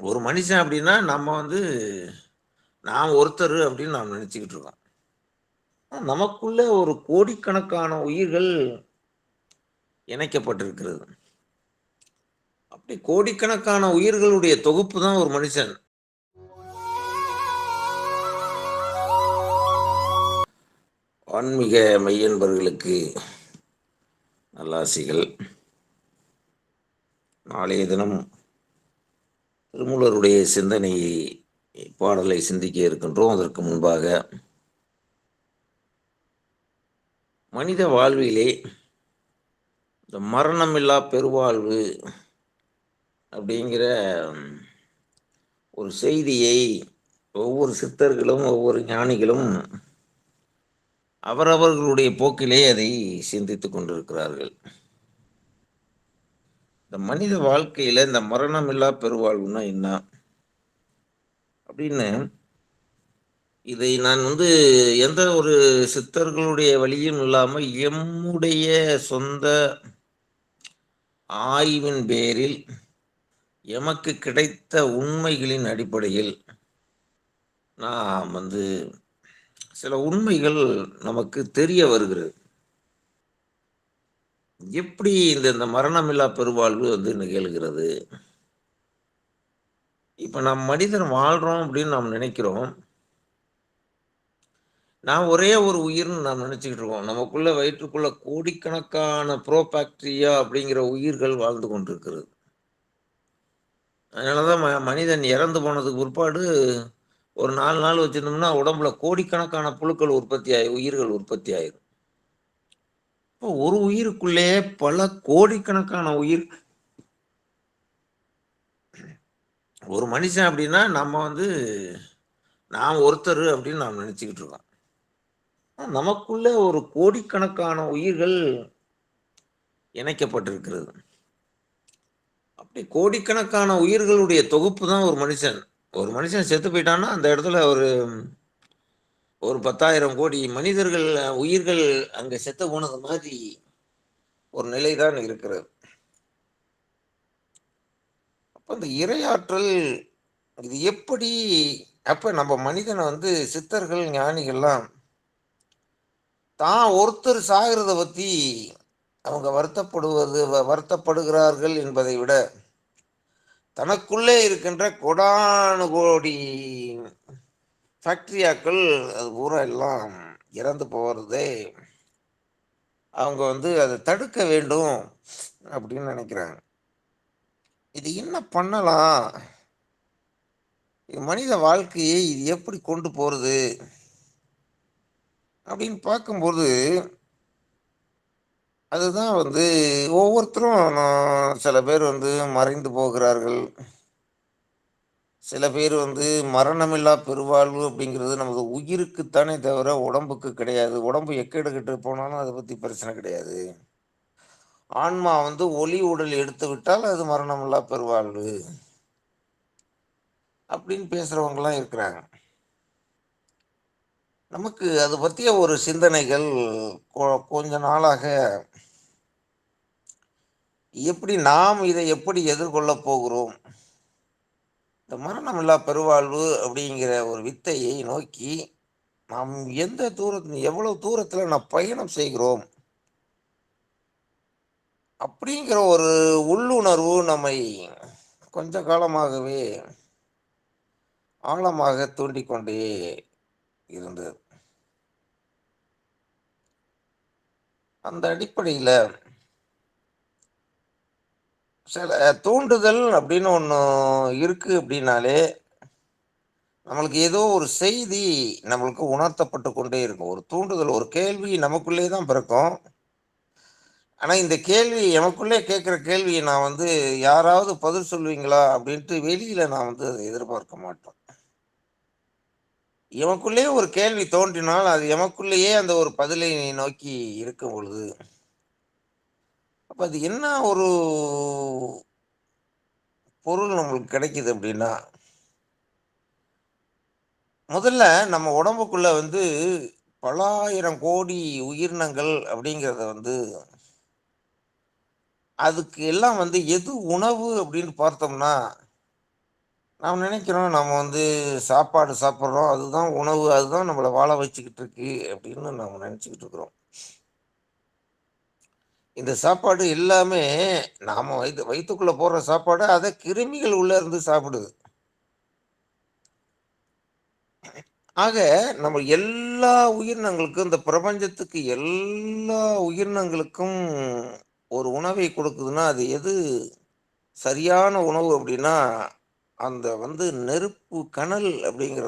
ஒரு மனுஷன் அப்படின்னா நம்ம வந்து நான் ஒருத்தர் அப்படின்னு நாம் நினச்சிக்கிட்டு இருக்கோம். நமக்குள்ள ஒரு கோடிக்கணக்கான உயிர்கள் இணைக்கப்பட்டிருக்கிறது. அப்படி கோடிக்கணக்கான உயிர்களுடைய தொகுப்பு தான் ஒரு மனுஷன். ஆன்மீக மையன்பர்களுக்கு நல்லாசிகள். நாளைய தினம் திருமூலருடைய சிந்தனை பாடலை சிந்திக்க இருக்கின்றோம். அதற்கு முன்பாக மனித வாழ்விலே இந்த மரணமில்லா பெருவாழ்வு அப்படிங்கிற ஒரு செய்தியை ஒவ்வொரு சித்தர்களும் ஒவ்வொரு ஞானிகளும் அவரவர்களுடைய போக்கிலே அதை சிந்தித்து கொண்டிருக்கிறார்கள். இந்த மனித வாழ்க்கையில இந்த மரணமில்லா பெருவாழ்வுனா என்ன? அப்படின்னு இதை நான் வந்து எந்த ஒரு சித்தர்களுடைய வழியும் இல்லாமல் எம்முடைய சொந்த ஆய்வின் பேரில் எமக்கு கிடைத்த உண்மைகளின் அடிப்படையில் நான் வந்து சில உண்மைகள் நமக்கு தெரிய வருகிறது. எப்படி இந்த இந்த மரணமில்லா பெருவாழ்வு வந்து நிகழ்கிறது? இப்போ நம் மனிதன் வாழ்றோம் அப்படின்னு நாம் நினைக்கிறோம். நான் ஒரே ஒரு உயிர்னு நாம் நினச்சிக்கிட்டு இருக்கோம். நமக்குள்ள வயிற்றுக்குள்ள கோடிக்கணக்கான ப்ரோபாக்டீரியா அப்படிங்கிற உயிர்கள் வாழ்ந்து கொண்டிருக்கிறது. அதனாலதான் ம மனிதன் இறந்து போனதுக்கு பிற்பாடு ஒரு நாலு நாள் வச்சிருந்தோம்னா உடம்புல கோடிக்கணக்கான புழுக்கள் உற்பத்தி ஆகி உயிர்கள் உற்பத்தி ஆயிரும். இப்போ ஒரு உயிருக்குள்ளே பல கோடிக்கணக்கான உயிர். ஒரு மனுஷன் அப்படின்னா நம்ம வந்து நான் ஒருத்தர் அப்படின்னு நாம் நினச்சிக்கிட்டு இருக்கோம். நமக்குள்ள ஒரு கோடிக்கணக்கான உயிர்கள் இணைக்கப்பட்டிருக்கிறது. அப்படி கோடிக்கணக்கான உயிர்களுடைய தொகுப்பு தான் ஒரு மனுஷன். ஒரு மனுஷன் செத்து போயிட்டான்னா அந்த இடத்துல ஒரு ஒரு பத்தாயிரம் கோடி மனிதர்கள் உயிர்கள் அங்க செத்து போனது மாதிரி ஒரு நிலைதான் இருக்கிறது. அப்ப இந்த இரையாற்றல் இது எப்படி அப்ப நம்ம மனிதனை வந்து சித்தர்கள் ஞானிகள்லாம் தான் ஒருத்தர் சாகிறத பத்தி அவங்க வருத்தப்படுவது வருத்தப்படுகிறார்கள் என்பதை விட தனக்குள்ளே இருக்கின்ற கொடானு கோடி ஃபேக்ட்ரியாக்கள் அது பூரா எல்லாம் இறந்து போகிறதே அவங்க வந்து அதை தடுக்க வேண்டும் அப்படின்னு நினைக்கிறாங்க. இது என்ன பண்ணலாம்? மனித வாழ்க்கையை இது எப்படி கொண்டு போகிறது அப்படின்னு பார்க்கும்போது அதுதான் வந்து ஒவ்வொருத்தரும் சில பேர் வந்து மறைந்து போகிறார்கள். சில பேர் வந்து மரணமில்லா பெருவாழ்வு அப்படிங்கிறது நமது உயிருக்குத்தானே தவிர உடம்புக்கு கிடையாது. உடம்பு எக்கெடுக்கிட்டு போனாலும் அதை பற்றி பிரச்சனை கிடையாது. ஆன்மா வந்து ஒளி உடல் எடுத்து விட்டால் அது மரணமில்லா பெருவாழ்வு அப்படின்னு பேசுகிறவங்களாம் இருக்கிறாங்க. நமக்கு அது பற்றிய ஒரு சிந்தனைகள் கொஞ்ச நாளாக எப்படி நாம் இதை எப்படி எதிர்கொள்ள போகிறோம்? இந்த மரணமில்லா பெருவாழ்வு அப்படிங்கிற ஒரு வித்தையை நோக்கி நாம் எந்த தூரத்தில் எவ்வளவு தூரத்தில் நாம் பயணம் செய்கிறோம் அப்படிங்கிற ஒரு உள்ளுணர்வு நம்மை கொஞ்ச காலமாகவே ஆழமாக தூண்டிக்கொண்டே இருந்தது. அந்த அடிப்படையில் சில தூண்டுதல் அப்படின்னு ஒன்று இருக்குது அப்படின்னாலே நம்மளுக்கு ஏதோ ஒரு செய்தி நம்மளுக்கு உணர்த்தப்பட்டு கொண்டே இருக்கும். ஒரு தூண்டுதல் ஒரு கேள்வி நமக்குள்ளே தான் பிறக்கும். ஆனால் இந்த கேள்வி எனக்குள்ளே கேட்குற கேள்வியை நான் வந்து யாராவது பதில் சொல்லுவீங்களா அப்படின்ட்டு வெளியில் நான் வந்து அதை எதிர்பார்க்க மாட்டோம். எமக்குள்ளேயே ஒரு கேள்வி தோன்றினால் அது எமக்குள்ளேயே அந்த ஒரு பதிலை நோக்கி இருக்கும் பொழுது அப்ப அது என்ன ஒரு பொருள் நம்மளுக்கு கிடைக்குது அப்படின்னா முதல்ல நம்ம உடம்புக்குள்ள வந்து பலாயிரம் கோடி உயிரினங்கள் அப்படிங்கிறத வந்து அதுக்கு எல்லாம் வந்து எது உணவு அப்படின்னு பார்த்தோம்னா நாம் நினைக்கிறோம் நம்ம வந்து சாப்பாடு சாப்பிட்றோம் அதுதான் உணவு அதுதான் நம்மளை வாழ வச்சுக்கிட்டு இருக்கு அப்படின்னு நம்ம நினச்சிக்கிட்டு இருக்கிறோம். இந்த சாப்பாடு எல்லாமே நாம வயிற்று வயிற்றுக்குள்ளே போடுற சாப்பாடு அதை கிருமிகள் உள்ளே இருந்து சாப்பிடுது. ஆக நம்ம எல்லா உயிரினங்களுக்கும் இந்த பிரபஞ்சத்துக்கு எல்லா உயிரினங்களுக்கும் ஒரு உணவை கொடுக்குதுன்னா அது எது? சரியான உணவு அப்படின்னா அந்த வந்து நெருப்பு கணல்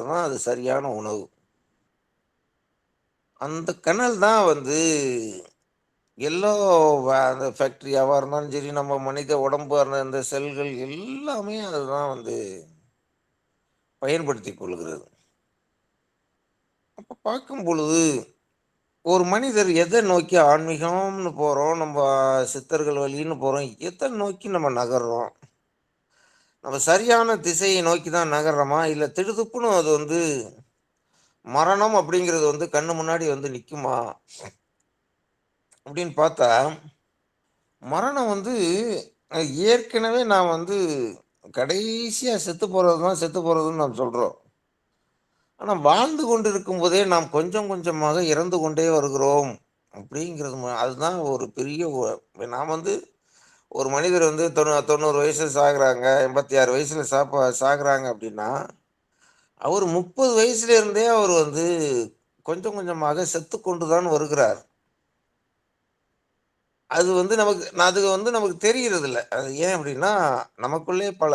தான் அது சரியான உணவு. அந்த கனல் தான் வந்து எல்லோ அந்த ஃபேக்ட்ரியாவா இருந்தாலும் சரி நம்ம மனித உடம்பு அந்த அந்த செல்கள் எல்லாமே அதுதான் வந்து பயன்படுத்தி கொள்கிறது. அப்போ பார்க்கும் பொழுது ஒரு மனிதர் எதை நோக்கி ஆன்மீகம்னு போகிறோம் நம்ம சித்தர்கள் வழின்னு போகிறோம் எதை நோக்கி நம்ம நகர்றோம்? நம்ம சரியான திசையை நோக்கி தான் நகர்றோமா? இல்லை திடுதுப்புன்னு அது வந்து மரணம் அப்படிங்கிறது வந்து கண்ணு முன்னாடி வந்து நிற்குமா அப்படின்னு பார்த்தா மரணம் வந்து ஏற்கனவே நான் வந்து கடைசியாக செத்து தான் செத்து போகிறதுன்னு நாம் சொல்கிறோம் ஆனால் வாழ்ந்து கொண்டிருக்கும் போதே நாம் கொஞ்சம் கொஞ்சமாக இறந்து கொண்டே வருகிறோம். அப்படிங்கிறது அதுதான் ஒரு பெரிய நாம் வந்து ஒரு மனிதர் வந்து தொண்ணூ தொண்ணூறு வயசில் சாகுறாங்க எண்பத்தி ஆறு வயசில் சாப்பா சாகுறாங்க அப்படின்னா அவர் முப்பது வயசுலேருந்தே அவர் வந்து கொஞ்சம் கொஞ்சமாக செத்து கொண்டு தான் வருகிறார். அது வந்து நமக்கு அது வந்து நமக்கு தெரிகிறது இல்லை அது ஏன் அப்படின்னா நமக்குள்ளே பல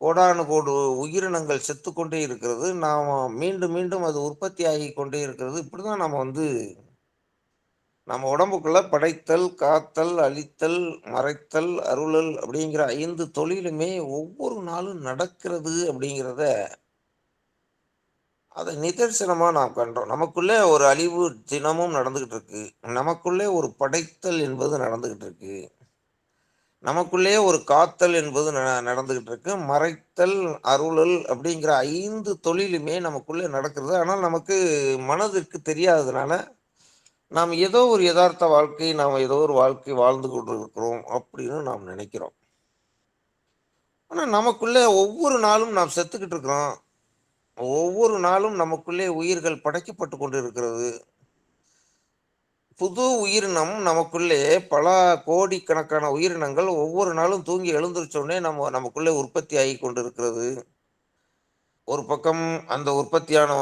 கோடானு கோடு உயிரினங்கள் செத்துக்கொண்டே இருக்கிறது. நாம் மீண்டும் மீண்டும் அது உற்பத்தி ஆகி கொண்டே இருக்கிறது. இப்படி தான் நம்ம வந்து நம்ம உடம்புக்குள்ள படைத்தல் காத்தல் அழித்தல் மறைத்தல் அருளல் அப்படிங்கிற ஐந்து தொழிலுமே ஒவ்வொரு நாளும் நடக்கிறது அப்படிங்கிறத அதை நிதர்சனமாக நாம் கண்டோம் நமக்குள்ளே ஒரு அழிவு தினமும் நடந்துக்கிட்டு இருக்கு நமக்குள்ளே ஒரு படைத்தல் என்பது நடந்துக்கிட்டு இருக்கு நமக்குள்ளேயே ஒரு காத்தல் என்பது நடந்துக்கிட்டு இருக்கு மறைத்தல் அருளல் அப்படிங்கிற ஐந்து தொழிலுமே நமக்குள்ளே நடக்கிறது. ஆனால் நமக்கு மனதிற்கு தெரியாததுனால நாம் ஏதோ ஒரு யதார்த்த வாழ்க்கை நாம் ஏதோ ஒரு வாழ்க்கை வாழ்ந்து கொண்டிருக்கிறோம் அப்படின்னு நாம் நினைக்கிறோம். ஆனால் நமக்குள்ளே ஒவ்வொரு நாளும் நாம் செத்துக்கிட்டு இருக்கிறோம் ஒவ்வொரு நாளும் நமக்குள்ளே உயிர்கள் படைக்கப்பட்டு கொண்டு இருக்கிறது புது உயிரினம் நமக்குள்ளே பல கோடிக்கணக்கான உயிரினங்கள் ஒவ்வொரு நாளும் தூங்கி எழுந்திருச்சோனே நம்ம நமக்குள்ளே உற்பத்தி ஆகி கொண்டிருக்கிறது. ஒரு பக்கம் அந்த உற்பத்தியான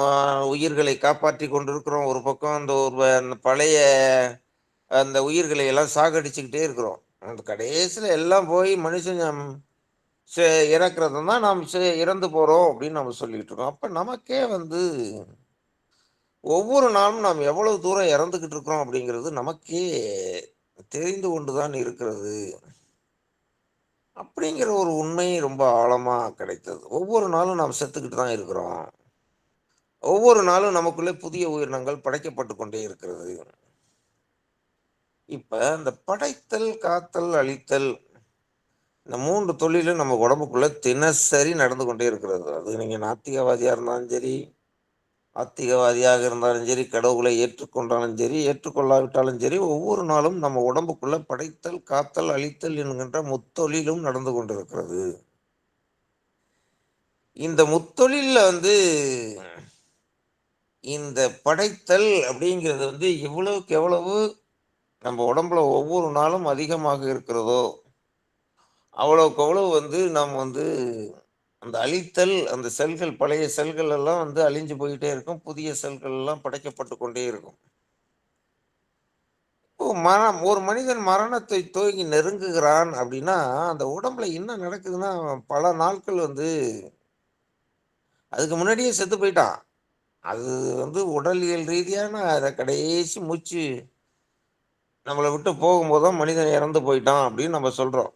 உயிர்களை காப்பாற்றி கொண்டிருக்கிறோம் ஒரு பக்கம் அந்த ஒரு பழைய அந்த உயிர்களை எல்லாம் சாகடிச்சுக்கிட்டே இருக்கிறோம். அந்த கடைசியில் எல்லாம் போய் மனுஷன் இறக்கிறது தான் நாம் இறந்து போகிறோம் அப்படின்னு நம்ம சொல்லிட்டு இருக்கோம். அப்ப நமக்கே வந்து ஒவ்வொரு நாளும் நாம் எவ்வளவு தூரம் இறந்துகிட்டு இருக்கிறோம் அப்படிங்கிறது நமக்கே தெரிந்து கொண்டுதான் இருக்கிறது. அப்படிங்கிற ஒரு உண்மை ரொம்ப ஆழமா கிடைத்தது. ஒவ்வொரு நாளும் நாம் செத்துக்கிட்டு தான் இருக்கிறோம். ஒவ்வொரு நாளும் நமக்குள்ளே புதிய உயிரினங்கள் படைக்கப்பட்டு கொண்டே இருக்கிறது. இப்ப இந்த படைத்தல் காத்தல் அழித்தல் இந்த மூன்று தொழிலும் நம்ம உடம்புக்குள்ள தினசரி நடந்து கொண்டே இருக்கிறது. அது நீங்க நாத்திகவாதியா இருந்தாலும் சரி ஆத்திகவாதியாக இருந்தாலும் சரி கடவுளை ஏற்றுக்கொண்டாலும் சரி ஏற்றுக்கொள்ளாவிட்டாலும் சரி ஒவ்வொரு நாளும் நம்ம உடம்புக்குள்ள படைத்தல் காத்தல் அழித்தல் என்கின்ற முத்தொழிலும் நடந்து கொண்டிருக்கிறது. இந்த முத்தொழில வந்து இந்த படைத்தல் அப்படிங்கிறது வந்து எவ்வளவுக்கு எவ்வளவு நம்ம உடம்புல ஒவ்வொரு நாளும் அதிகமாக இருக்கிறதோ அவ்வளோக்கு அவ்வளோ வந்து நாம் வந்து அந்த அழித்தல் அந்த செல்கள் பழைய செல்கள் எல்லாம் வந்து அழிஞ்சு போயிட்டே இருக்கும். புதிய செல்கள் எல்லாம் படைக்கப்பட்டு கொண்டே இருக்கும். ஓ மரம் ஒரு மனிதன் மரணத்தை தூக்கி நெருங்குகிறான் அப்படின்னா அந்த உடம்புல என்ன நடக்குதுன்னா பல நாட்கள் வந்து அதுக்கு முன்னாடியே செத்து போயிட்டான். அது வந்து உடலியல் ரீதியான அதை கடைசி மூச்சு நம்மளை விட்டு போகும்போது தான் மனிதன் இறந்து போயிட்டான் அப்படின்னு நம்ம சொல்கிறோம்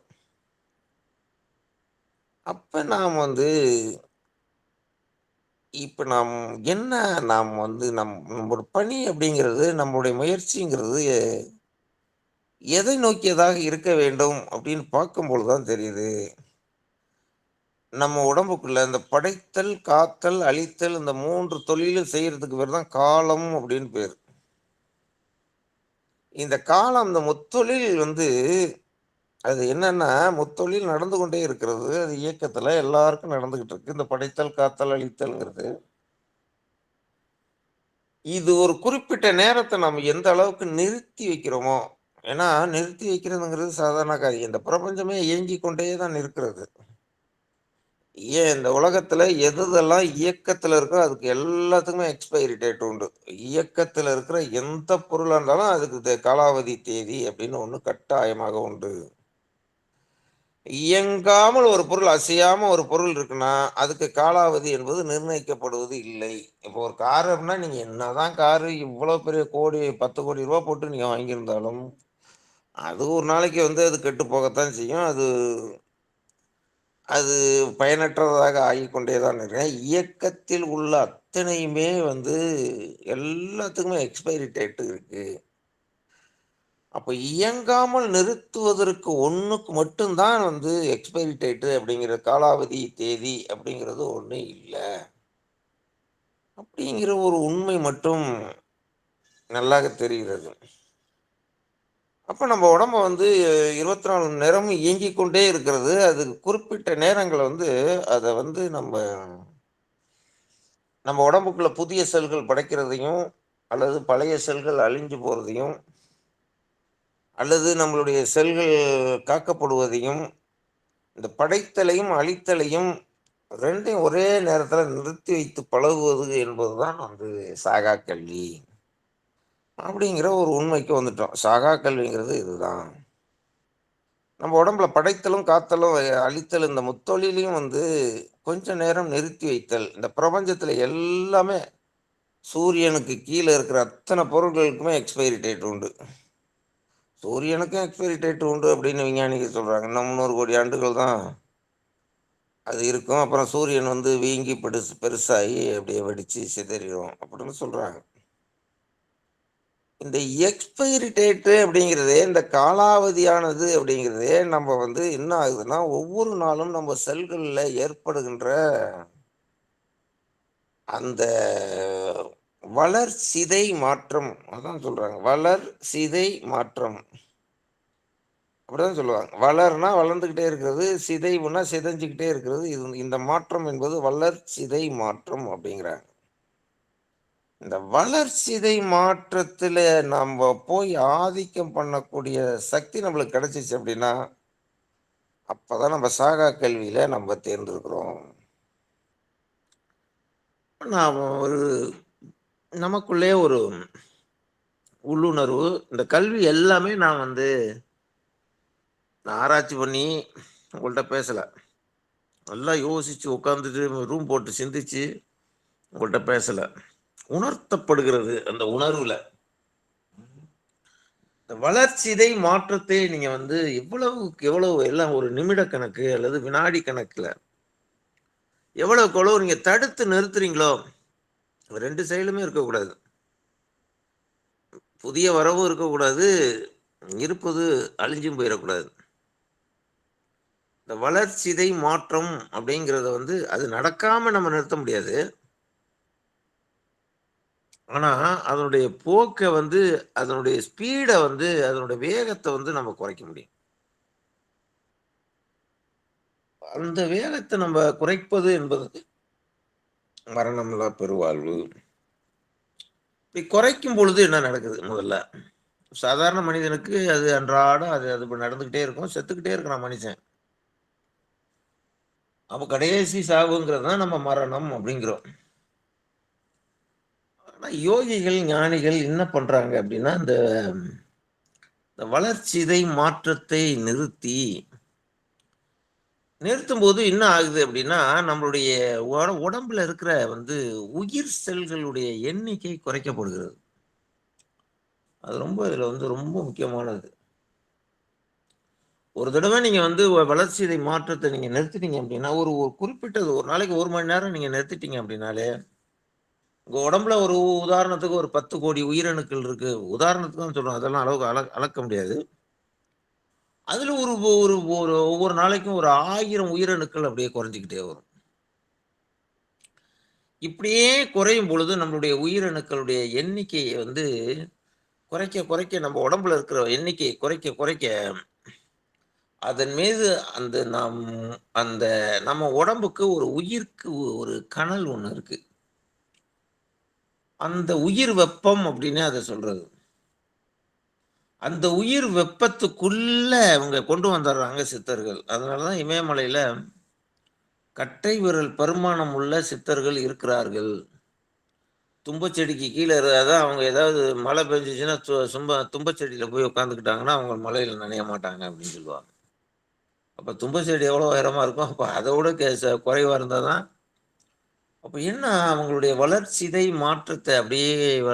அப்ப நாம் வந்து இப்ப நாம் என்ன நாம் வந்து நம் நம்மளோட பணி அப்படிங்கிறது நம்முடைய முயற்சிங்கிறது எதை நோக்கியதாக இருக்க வேண்டும் அப்படின்னு பார்க்கும்பொழுது தான் தெரியுது. நம்ம உடம்புக்குள்ள இந்த படைத்தல் காத்தல் அழித்தல் இந்த மூன்று தொழிலும் செய்யறதுக்கு தான் காலம் அப்படின்னு பேர். இந்த காலம் இந்த முத்தொழில் வந்து அது என்னன்னா முத்தொழில் நடந்து கொண்டே இருக்கிறது. அது இயக்கத்துல எல்லாருக்கும் நடந்துகிட்டு இருக்கு. இந்த படைத்தல் காத்தல் அழித்தல்ங்கிறது. இது ஒரு குறிப்பிட்ட நேரத்தை நம்ம எந்த அளவுக்கு நிறுத்தி வைக்கிறோமோ ஏன்னா நிறுத்தி வைக்கிறதுங்கிறது சாதாரண காரியம். இந்த பிரபஞ்சமே இயங்கி கொண்டே தான் இருக்கிறது. ஏன் இந்த உலகத்துல எதுதெல்லாம் இயக்கத்துல இருக்கோ அதுக்கு எல்லாத்துக்குமே எக்ஸ்பைரி டேட் உண்டு. இயக்கத்துல இருக்கிற எந்த பொருளாக இருந்தாலும் அதுக்கு தே- காலாவதி தேதி அப்படின்னு ஒன்று கட்டாயமாக உண்டு. இயங்காமல் ஒரு பொருள் அசையாம ஒரு பொருள் இருக்குன்னா அதுக்கு காலாவதி என்பது நிர்ணயிக்கப்படுவது இல்லை. இப்போ ஒரு கார் அப்படின்னா நீங்க என்னதான் காரு இவ்வளவு பெரிய கோடி பத்து கோடி ரூபா போட்டு நீங்க வாங்கியிருந்தாலும் அது ஒரு நாளைக்கு வந்து அது கெட்டு போகத்தான் செய்யும். அது அது பயனற்றதாக ஆகிக்கொண்டே தான் இருக்கேன் இயக்கத்தில் உள்ள அத்தனையுமே வந்து எல்லாத்துக்குமே எக்ஸ்பைரி டேட்டு இருக்குது அப்போ இயங்காமல் நிறுத்துவதற்கு ஒன்றுக்கு மட்டும்தான் வந்து எக்ஸ்பைரி டேட்டு அப்படிங்கிற காலாவதி தேதி அப்படிங்கிறது ஒன்று இல்லை. அப்படிங்கிற ஒரு உண்மை மட்டும் நல்லாக தெரிகிறது. அப்போ நம்ம உடம்ப வந்து இருபத்தி நாலு மணி நேரமும் இயங்கிக் கொண்டே இருக்கிறது. அது குறிப்பிட்ட நேரங்களை வந்து அதை வந்து நம்ம நம்ம உடம்புக்குள்ள புதிய செல்கள் படைக்கிறதையும் அல்லது பழைய செல்கள் அழிஞ்சு போகிறதையும் அல்லது நம்மளுடைய செல்கள் காக்கப்படுவதையும் இந்த படைத்தலையும் அழித்தலையும் ரெண்டையும் ஒரே நேரத்தில் நிறுத்தி வைத்து பழகுவது என்பதுதான் வந்து சாகா கல்வி. அப்படிங்கிற ஒரு உண்மைக்கு வந்துட்டோம். சாகா கல்விங்கிறது இதுதான். நம்ம உடம்புல படைத்தலும் காத்தலும் அழித்தல் இந்த முத்தொழிலையும் வந்து கொஞ்ச நேரம் நிறுத்தி வைத்தல் இந்த பிரபஞ்சத்தில் எல்லாமே சூரியனுக்கு கீழே இருக்கிற அத்தனை பொருட்களுக்குமே எக்ஸ்பைரி டேட் உண்டு. சூரியனுக்கும் எக்ஸ்பைரி டேட் உண்டு அப்படின்னு விஞ்ஞானிகள் சொல்கிறாங்க இன்னும் முந்நூறு கோடி ஆண்டுகள் தான் அது இருக்கும். அப்புறம் சூரியன் வந்து வீங்கி பெருசு பெருசாகி அப்படியே வெடித்து சிதறிடும் அப்படின்னு சொல்கிறாங்க இந்த எக்ஸ்பைரி டேட்டு அப்படிங்கிறதே இந்த காலாவதியானது அப்படிங்கிறதே நம்ம வந்து என்ன ஆகுதுன்னா ஒவ்வொரு நாளும் நம்ம செல்களில் ஏற்படுகின்ற அந்த வளர் சிதை மாற்றம். அதான் சொல்றாங்க. வளர் சிதை மாற்றம். அப்படிதான் சொல்லுவாங்க. வளர்னா வளர்ந்துக்கிட்டே இருக்கிறது சிதைவுனா சிதைஞ்சுக்கிட்டே இருக்கிறது. இது இந்த மாற்றம் என்பது வளர் சிதை மாற்றம் அப்படிங்கிறாங்க. இந்த வளர்ச்சிதை மாற்றத்தில் நம்ம போய் ஆதிக்கம் பண்ணக்கூடிய சக்தி நம்மளுக்கு கிடைச்சிச்சு அப்படின்னா அப்பதான் நம்ம சாகா கல்வியில் நம்ம தேர்ந்திருக்கிறோம். நாம் ஒரு நமக்குள்ளே ஒரு உள்ளுணர்வு. இந்த கல்வி எல்லாமே நான் வந்து நான் ஆராய்ச்சி பண்ணி உங்கள்கிட்ட பேசலை. நல்லா யோசிச்சு உட்காந்துட்டு ரூம் போட்டு சிந்திச்சு உங்கள்கிட்ட பேசலை. உணர்த்தப்படுகிறது அந்த உணர்வுல. இந்த வளர்ச்சிதை மாற்றத்தை நீங்க வந்து எவ்வளவுக்கு எவ்வளவு எல்லாம் ஒரு நிமிட கணக்கு அல்லது வினாடி கணக்குல எவ்வளவுக்கு எவ்வளவு நீங்க தடுத்து நிறுத்துறீங்களோ ரெண்டு செயலுமே இருக்கக்கூடாது. புதிய வரவும் இருக்கக்கூடாது இருப்பது அழிஞ்சும் போயிடக்கூடாது. இந்த வளர்ச்சிதை மாற்றம் அப்படிங்கிறத வந்து அது நடக்காம நம்ம நிறுத்த முடியாது. ஆனா அதனுடைய போக்கை வந்து அதனுடைய ஸ்பீடை வந்து அதனுடைய வேகத்தை வந்து நம்ம குறைக்க முடியும். அந்த வேகத்தை நம்ம குறைப்பது என்பது மரணமில்லா பெருவாழ்வு. இப்படி குறைக்கும் பொழுது என்ன நடக்குது முதல்ல? சாதாரண மனிதனுக்கு அது அன்றாடம் அது அது நடந்துக்கிட்டே இருக்கும் செத்துக்கிட்டே இருக்கிறான் மனுஷன். அப்போ கடைசி சாவுங்கிறது தான் நம்ம மரணம் அப்படிங்கிறோம். ஆனா யோகிகள் ஞானிகள் என்ன பண்றாங்க அப்படின்னா இந்த வளர்ச்சிதை மாற்றத்தை நிறுத்தி நிறுத்தும் போது என்ன ஆகுது அப்படின்னா நம்மளுடைய உட- உடம்புல இருக்கிற வந்து உயிர் செல்களுடைய எண்ணிக்கை குறைக்கப்படுகிறது. அது ரொம்ப இதுல வந்து ரொம்ப முக்கியமானது. ஒரு தடவை நீங்க வந்து வ- வளர்ச்சிதை மாற்றத்தை நீங்க நிறுத்திட்டீங்க அப்படின்னா ஒரு ஒரு குறிப்பிட்டது ஒரு நாளைக்கு ஒரு மணி நேரம் நீங்க நிறுத்திட்டீங்க அப்படின்னாலே உங்க உடம்புல ஒரு உதாரணத்துக்கு ஒரு பத்து கோடி உயிரணுக்கள் இருக்கு. உதாரணத்துக்கு தான் சொல்றோம். அதெல்லாம் அளவுக்கு அள அளக்க முடியாது. அதில் ஒரு ஒரு ஒரு ஒவ்வொரு நாளைக்கும் ஒரு ஆயிரம் உயிரணுக்கள் அப்படியே குறைஞ்சிக்கிட்டே வரும். இப்படியே குறையும் பொழுது நம்மளுடைய உயிரணுக்களுடைய எண்ணிக்கையை வந்து குறைக்க குறைக்க நம்ம உடம்புல இருக்கிற எண்ணிக்கையை குறைக்க குறைக்க அதன் மீது அந்த நம் அந்த நம்ம உடம்புக்கு ஒரு உயிர்க்கு ஒரு கனல் ஒன்று இருக்கு. அந்த உயிர் வெப்பம் அப்படின்னு அதை சொல்றது. அந்த உயிர் வெப்பத்துக்குள்ள அவங்க கொண்டு வந்துடுறாங்க சித்தர்கள். அதனாலதான் இமயமலையில கட்டை விரல் பருமானம் உள்ள சித்தர்கள் இருக்கிறார்கள். தும்பச்செடிக்கு கீழே அதான் அவங்க ஏதாவது மழை பெஞ்சிச்சுன்னா சும்ப தும்பச்செடியில போய் உட்காந்துக்கிட்டாங்கன்னா அவங்க மலையில் நனைய மாட்டாங்க அப்படின்னு சொல்லுவாங்க. அப்போ தும்பச்செடி செடி எவ்வளோ உயரமாக இருக்கும் அப்போ அதை விட கேச இருந்தால் தான் அப்போ என்ன அவங்களுடைய வளர்ச்சிதை மாற்றத்தை அப்படியே வ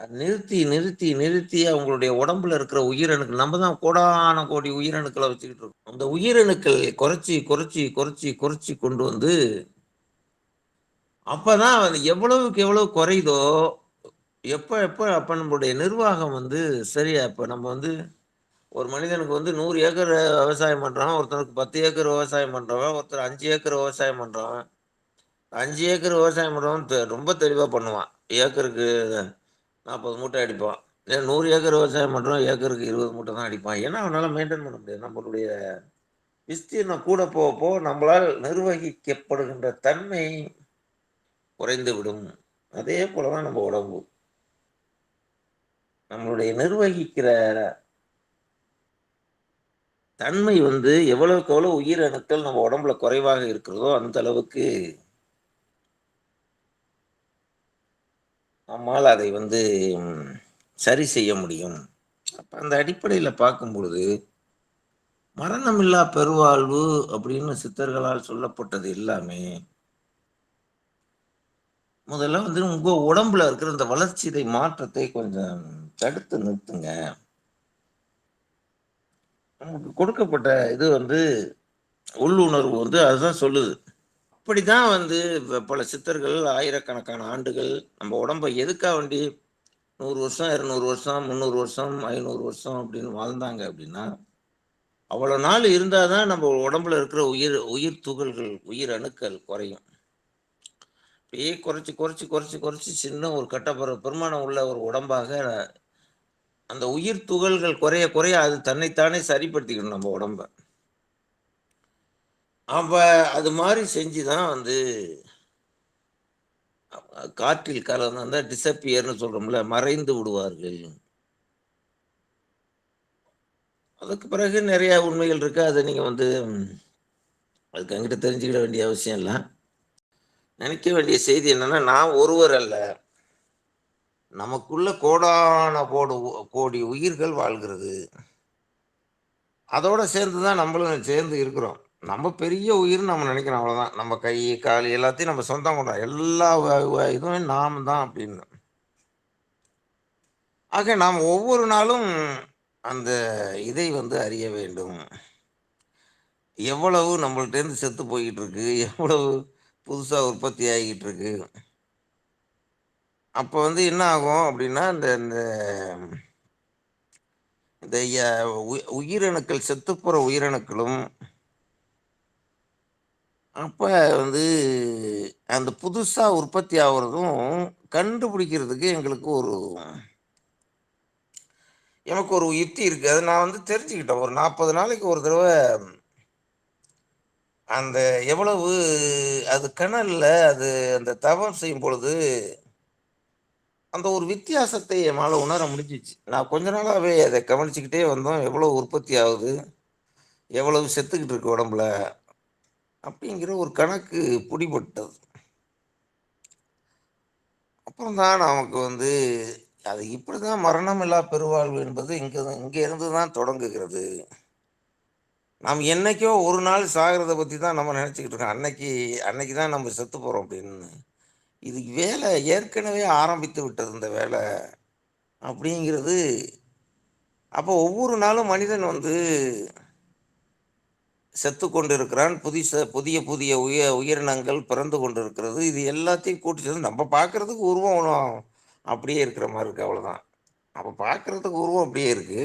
நிறுத்தி நிறுத்தி நிறுத்தி அவங்களுடைய உடம்புல இருக்கிற உயிரணுக்கள் தான் கோடான கோடி உயிரணுக்களை வச்சுக்கிட்டு இருக்கோம். அந்த உயிரணுக்கள் குறைச்சி குறைச்சி குறைச்சி குறைச்சி கொண்டு வந்து அப்போதான் எவ்வளவுக்கு எவ்வளவு குறையுதோ எப்போ எப்போ அப்போ நம்மளுடைய நிர்வாகம் வந்து சரியா இப்போ நம்ம வந்து ஒரு மனிதனுக்கு வந்து நூறு ஏக்கர் விவசாயம் பண்ணுறான் ஒருத்தனுக்கு பத்து ஏக்கர் விவசாயம் பண்ணுறவன் ஒருத்தர் அஞ்சு ஏக்கர் விவசாயம் பண்ணுறான் அஞ்சு ஏக்கர் விவசாயம் பண்ணுறவன் ரொம்ப தெளிவாக பண்ணுவான். ஏக்கருக்கு நாற்பது மூட்டை அடிப்பான். ஏன் நூறு ஏக்கர் விவசாயம் மட்டும் ஏக்கருக்கு இருபது மூட்டை தான் அடிப்பான். ஏன்னா அவனால் மெயின்டைன் பண்ண முடியாது. நம்மளுடைய விஸ்தீர்ணம் கூட போக போக நம்மளால் நிர்வகிக்கப்படுகின்ற தன்மை குறைந்து விடும் அதே தான் நம்ம உடம்பு. நம்மளுடைய நிர்வகிக்கிற தன்மை வந்து எவ்வளவுக்கு எவ்வளோ உயிரணுக்கள் நம்ம உடம்புல குறைவாக இருக்கிறதோ அந்த அளவுக்கு நம்மால் அதை வந்து சரி செய்ய முடியும். அப்போ அந்த அடிப்படையில் பார்க்கும் பொழுது மரணமில்லா பெருவாழ்வு அப்படின்னு சித்தர்களால் சொல்லப்பட்டது எல்லாமே முதல்ல வந்து உங்க உடம்புல இருக்கிற இந்த வளர்ச்சிதை மாற்றத்தை கொஞ்சம் தடுத்து நிறுத்துங்க. நமக்கு கொடுக்கப்பட்ட இது வந்து உள்ளுணர்வு வந்து அதுதான் சொல்லுது. அப்படித்தா வந்து பல சித்தர்கள் ஆயிரக்கணக்கான ஆண்டுகள் நம்ம உடம்பை எதுக்கா வேண்டி நூறு வருஷம் இரநூறு வருஷம் முந்நூறு வருஷம் ஐநூறு வருஷம் அப்படின்னு வாழ்ந்தாங்க அப்படின்னா அவ்வளோ நாள் இருந்தால் தான் நம்ம உடம்புல இருக்கிற உயிர் உயிர் துகள்கள் உயிர் அணுக்கள் குறையும். அப்படியே குறைச்சி குறைச்சி குறைச்சி குறைச்சி சின்ன ஒரு கட்டப்பெற பெருமானம் உள்ள ஒரு உடம்பாக அந்த உயிர் துகள்கள் குறைய குறைய அது தன்னைத்தானே சரிப்படுத்திக்கணும் நம்ம உடம்பை. அவ அது மாதிரி செஞ்சு தான் வந்து காற்றில் கலந்தா டிசப்பியர்னு சொல்றோம்ல மறைந்து விடுவார்கள். அதுக்கு பிறகு நிறையா உண்மைகள் இருக்கு. அதை நீங்க வந்து அதுக்கு அங்கிட்ட தெரிஞ்சுக்கிட வேண்டிய அவசியம் இல்லை. நினைக்க வேண்டிய செய்தி என்னன்னா நான் ஒருவர் அல்ல. நமக்குள்ள கோடான போடு கோடி உயிர்கள் வாழ்கிறது. அதோட தான் நம்மளும் சேர்ந்து இருக்கிறோம். நம்ம பெரிய உயிர் நம்ம நினைக்கிறோம் அவ்வளோதான் நம்ம கை கால் எல்லாத்தையும் நம்ம சொந்தம் கொண்டோம். எல்லா இதுவும் நாம் தான் அப்படின்னு. ஆக நாம் ஒவ்வொரு நாளும் அந்த இதை வந்து அறிய வேண்டும். எவ்வளவு நம்மள்டேருந்து செத்து போய்கிட்டு இருக்கு எவ்வளவு புதுசாக உற்பத்தி ஆகிட்டு இருக்கு அப்போ வந்து என்ன ஆகும் அப்படின்னா இந்த இந்த இந்த உயிரணுக்கள் செத்துப்புற உயிரணுக்களும் அப்போ வந்து அந்த புதுசாக உற்பத்தி ஆகுறதும் கண்டுபிடிக்கிறதுக்கு எங்களுக்கு ஒரு எனக்கு ஒரு யுக்தி இருக்குது அது நான் வந்து தெரிஞ்சுக்கிட்டேன். ஒரு நாற்பது நாளைக்கு ஒரு தடவை அந்த எவ்வளவு அது கணல்ல அது அந்த தவம் செய்யும் பொழுது அந்த ஒரு வித்தியாசத்தை என்னால உணர முடிஞ்சிச்சு. நான் கொஞ்ச நாளாகவே அதை கவனிச்சுக்கிட்டே வந்தோம். எவ்வளோ உற்பத்தி ஆகுது? எவ்வளவு செத்துக்கிட்டு இருக்கு உடம்புல? அப்படிங்கிற ஒரு கணக்கு பிடிபட்டது. அப்புறம் தான் நமக்கு வந்து அது இப்படிதா மரணம் இல்லா பெருவாழ்வு என்பது இங்கே இங்கே இருந்து தான் தொடங்குகிறது. நாம் என்னைக்கோ ஒரு நாள் சாகிறத பற்றி தான் நம்ம நினச்சிக்கிட்டு இருக்கோம். அன்னைக்கு அன்னைக்கு தான் நம்ம செத்து போகிறோம் அப்படின்னு. இதுக்கு வேலை ஏற்கனவே ஆரம்பித்து விட்டது இந்த வேலை அப்படிங்கிறது. அப்போ ஒவ்வொரு நாளும் மனிதன் வந்து செத்து கொண்டிருக்கிறான். புதிச புதிய புதிய உய உயிரினங்கள் பிறந்து கொண்டிருக்கிறது. இது எல்லாத்தையும் கூட்டி நம்ம பார்க்கறதுக்கு உருவம் அப்படியே இருக்கிற மாதிரி இருக்கு அவ்வளோதான் அப்போ பார்க்குறதுக்கு உருவம் அப்படியே இருக்கு.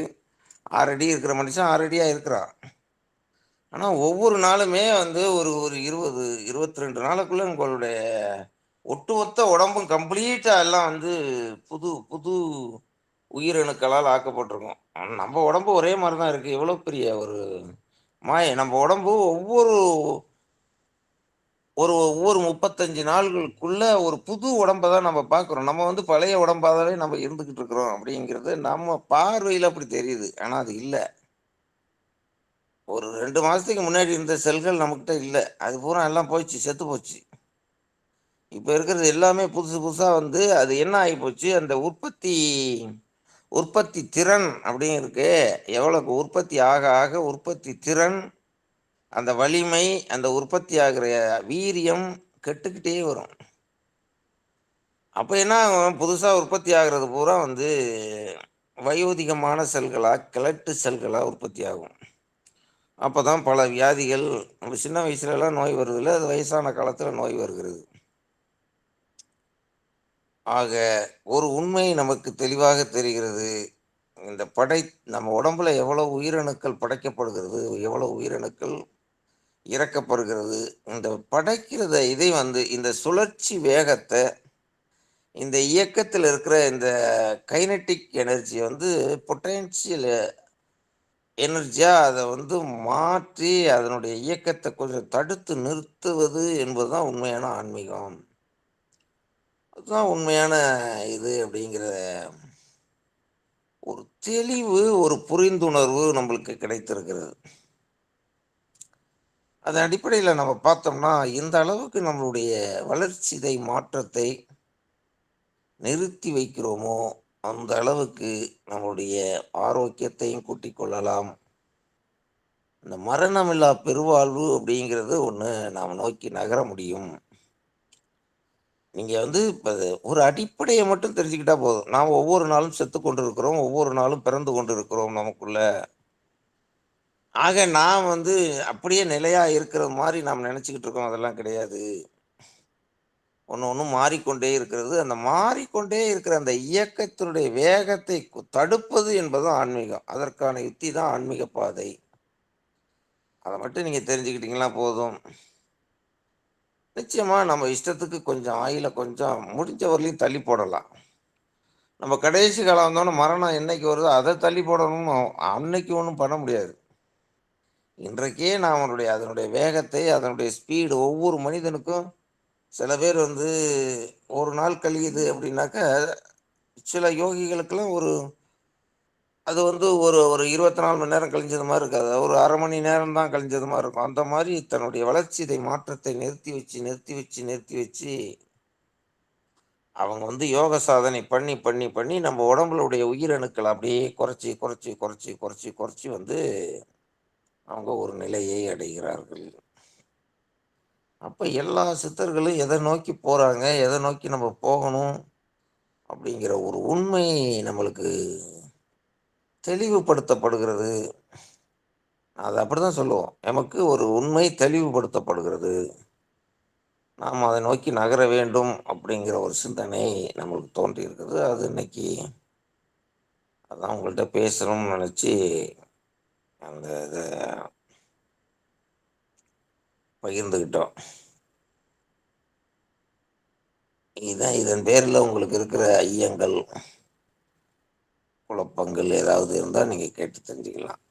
ஆறடி இருக்கிற மனுஷன் ஆறடியாக இருக்கிறான். ஆனால் ஒவ்வொரு நாளுமே வந்து ஒரு ஒரு இருபது இருபத்தி ரெண்டு நாளுக்குள்ள உங்களுடைய ஒட்டுமொத்த உடம்பும் கம்ப்ளீட்டாக எல்லாம் வந்து புது புது உயிரணுக்களால் ஆக்கப்பட்டிருக்கும். நம்ம உடம்பு ஒரே மாதிரி தான் இருக்குது எவ்வளோ பெரிய ஒரு மாய நம்ம உடம்பு ஒவ்வொரு ஒரு ஒவ்வொரு முப்பத்தஞ்சு நாள்களுக்குள்ள ஒரு புது ஒடம்பதா நம்ம பார்க்குறோம். நம்ம வந்து பழைய உடம்பாகவே நம்ம இருந்துக்கிட்டு இருக்கிறோம் அப்படிங்கிறது நம்ம பார்வையில் அப்படி தெரியுது. ஆனால் அது இல்லை. ஒரு ரெண்டு மாதத்துக்கு முன்னாடி இருந்த செல்கள் நம்மக்கிட்ட இல்லை. அது பூரா எல்லாம் போயிடுச்சு செத்து போச்சு. இப்போ இருக்கிறது எல்லாமே புதுசு புதுசாக வந்து அது என்ன ஆகி போச்சு? அந்த உற்பத்தி உற்பத்தி திறன் அப்படின்னு இருக்கு. எவ்வளவு உற்பத்தி ஆக ஆக உற்பத்தி திறன் அந்த வலிமை அந்த உற்பத்தி ஆகிற வீரியம் கெட்டுக்கிட்டே வரும். அப்போ என்ன புதுசாக உற்பத்தி ஆகுறது பூரா வந்து வயோதிகமான செல்களாக கிழட்டு செல்களாக உற்பத்தி ஆகும். அப்போ தான் பல வியாதிகள் நம்ம சின்ன வயசுலலாம் நோய் வருதுல்ல அது வயசான காலத்தில் நோய் வருகிறது. ஆக ஒரு உண்மை நமக்கு தெளிவாக தெரிகிறது. இந்த படை நம்ம உடம்புல எவ்வளவு உயிரணுக்கள் படைக்கப்படுகிறது எவ்வளோ உயிரணுக்கள் இறக்கப்படுகிறது இந்த படைக்கிறத இதை வந்து இந்த சுழற்சி வேகத்தை இந்த இயக்கத்தில் இருக்கிற இந்த கைனட்டிக் எனர்ஜி வந்து பொட்டன்சியல் எனர்ஜியாக அதை வந்து மாற்றி அதனுடைய இயக்கத்தை கொஞ்சம் தடுத்து நிறுத்துவது என்பதுதா உண்மையான ஆன்மீகம். தான் உண்மையான இது அப்படிங்கிற ஒரு தெளிவு ஒரு புரிந்துணர்வு நம்மளுக்கு கிடைத்திருக்கிறது. அதன் அடிப்படையில் நம்ம பார்த்தோம்னா இந்த அளவுக்கு நம்மளுடைய வளர்ச்சிதை மாற்றத்தை நிறுத்தி வைக்கிறோமோ அந்த அளவுக்கு நம்மளுடைய ஆரோக்கியத்தையும் கூட்டிக் கொள்ளலாம். இந்த மரணமில்லா பெருவாழ்வு அப்படிங்கிறது ஒன்று நாம் நோக்கி நகர முடியும். நீங்க வந்து ஒரு அடிப்படையை மட்டும் தெரிஞ்சுக்கிட்டா போதும். நாம் ஒவ்வொரு நாளும் செத்து கொண்டிருக்கிறோ ஒவ்வொரு நாளும் பிறந்து கொண்டிருக்கிறோம் நமக்குள்ள. ஆக நான் வந்து அப்படியே நிலையா இருக்கிற மாதிரி நாம் நினச்சிக்கிட்டு இருக்கோம். அதெல்லாம் கிடையாது. ஒன்று ஒன்றும் மாறிக்கொண்டே இருக்கிறது. அந்த மாறிக்கொண்டே இருக்கிற அந்த இயக்கத்தினுடைய வேகத்தை தடுப்பது என்பதும் ஆன்மீகம். அதற்கான யுத்தி தான் ஆன்மீக பாதை. அதை மட்டும் நீங்கள் தெரிஞ்சுக்கிட்டிங்கன்னா போதும். நிச்சயமா நம்ம இஷ்டத்துக்கு கொஞ்சம் ஆயில கொஞ்சம் முடிஞ்ச வரலையும் தள்ளி போடலாம். நம்ம கடைசி காலம் வந்தோனா மரணம் என்னைக்கு வருதோ அதை தள்ளி போடணும்னு அன்னைக்கு ஒன்றும் பண்ண முடியாது. இன்றைக்கே நான் அவனுடைய அதனுடைய வேகத்தை அதனுடைய ஸ்பீடு ஒவ்வொரு மனிதனுக்கும் சில பேர் வந்து ஒரு நாள் கழியுது அப்படின்னாக்கா சில யோகிகளுக்கெல்லாம் ஒரு அது வந்து ஒரு ஒரு இருபத்தி நாலு மணி நேரம் கழிஞ்சது மாதிரி இருக்காது. ஒரு அரை மணி நேரம் தான் கழிஞ்சது மாதிரி இருக்கும். அந்த மாதிரி தன்னுடைய வளர்ச்சி இதை மாற்றத்தை நிறுத்தி வச்சு நிறுத்தி வச்சு நிறுத்தி வச்சு அவங்க வந்து யோக சாதனை பண்ணி பண்ணி பண்ணி நம்ம உடம்புலுடைய உயிரணுக்கள் அப்படியே குறைச்சி குறைச்சி குறைச்சி குறைச்சி குறைச்சி வந்து அவங்க ஒரு நிலையை அடைகிறார்கள். அப்போ எல்லா சித்தர்களும் எதை நோக்கி போகிறாங்க எதை நோக்கி நம்ம போகணும் அப்படிங்கிற ஒரு உண்மை நம்மளுக்கு தெளிவுபடுத்தப்படுகிறது. அது அப்படிதான் சொல்லுவோம். எமக்கு ஒரு உண்மை தெளிவுபடுத்தப்படுகிறது. நாம் அதை நோக்கி நகர வேண்டும் அப்படிங்கிற ஒரு சிந்தனை நம்மளுக்கு தோன்றியிருக்குது அது இன்னைக்கு அதான் உங்கள்கிட்ட பேசணும்னு நினச்சி அந்த இதை பகிர்ந்துக்கிட்டோம் இதுதான் இதன் பேரில் உங்களுக்கு இருக்கிற ஐயங்கள். குழப்பங்கள் ஏதாவது இருந்தால் நீங்கள் கேட்டு தெரிஞ்சுக்கலாம்.